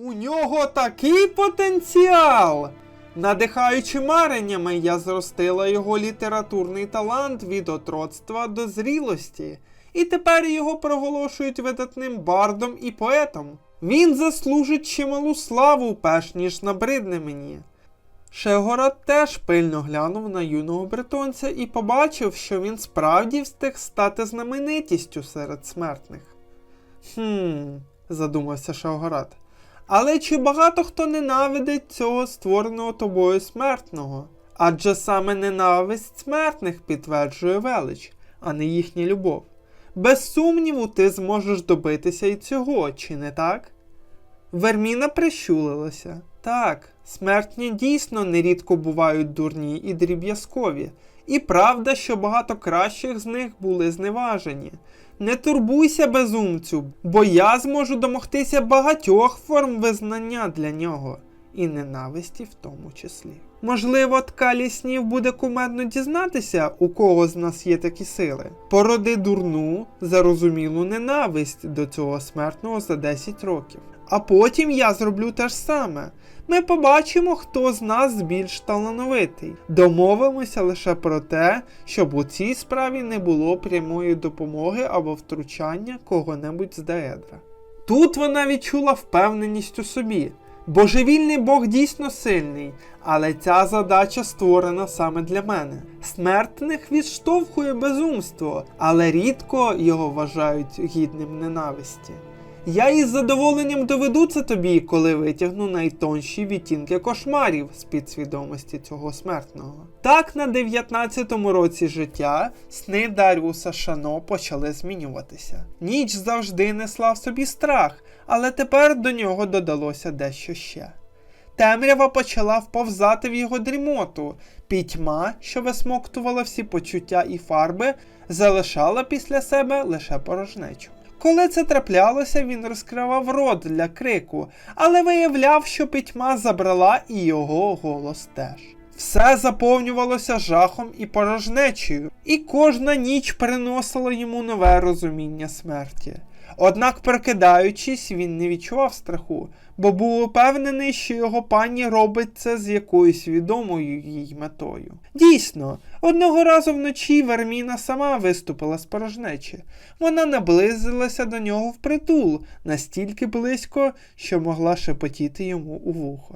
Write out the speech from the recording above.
У нього такий потенціал! Надихаючи мареннями, я зростила його літературний талант від отроцтва до зрілості, і тепер його проголошують видатним бардом і поетом. Він заслужить чималу славу, перш ніж набридне мені. Шегород теж пильно глянув на юного бретонця і побачив, що він справді встиг стати знаменитістю серед смертних. Хм, задумався Шавгород. Але чи багато хто ненавидить цього створеного тобою смертного? Адже саме ненависть смертних підтверджує велич, а не їхня любов. Без сумніву, ти зможеш добитися і цього, чи не так? Верміна прищулилася. Так, смертні дійсно нерідко бувають дурні і дріб'язкові, і правда, що багато кращих з них були зневажені. Не турбуйся, безумцю, бо я зможу домогтися багатьох форм визнання для нього, і ненависті в тому числі. Можливо, ткалі снів буде кумедно дізнатися, у кого з нас є такі сили. Породи дурну, зарозумілу ненависть до цього смертного за 10 років. А потім я зроблю те ж саме. Ми побачимо, хто з нас більш талановитий. Домовимося лише про те, щоб у цій справі не було прямої допомоги або втручання кого-небудь з Деедра. Тут вона відчула впевненість у собі. Божевільний Бог дійсно сильний, але ця задача створена саме для мене. Смертних відштовхує безумство, але рідко його вважають гідним ненависті. Я із задоволенням доведу це тобі, коли витягну найтонші відтінки кошмарів з підсвідомості цього смертного. Так, на 19-му році життя сни Даріуса Шано почали змінюватися. Ніч завжди несла в собі страх, але тепер до нього додалося дещо ще. Темрява почала вповзати в його дрімоту, пітьма, що висмоктувала всі почуття і фарби, залишала після себе лише порожнечу. Коли це траплялося, він розкривав рот для крику, але виявляв, що пітьма забрала і його голос теж. Все заповнювалося жахом і порожнечею, і кожна ніч приносила йому нове розуміння смерті. Однак, прокидаючись, він не відчував страху, бо був упевнений, що його пані робить це з якоюсь відомою їй метою. Дійсно, одного разу вночі Верміна сама виступила з порожнечі. Вона наблизилася до нього впритул, настільки близько, що могла шепотіти йому у вухо.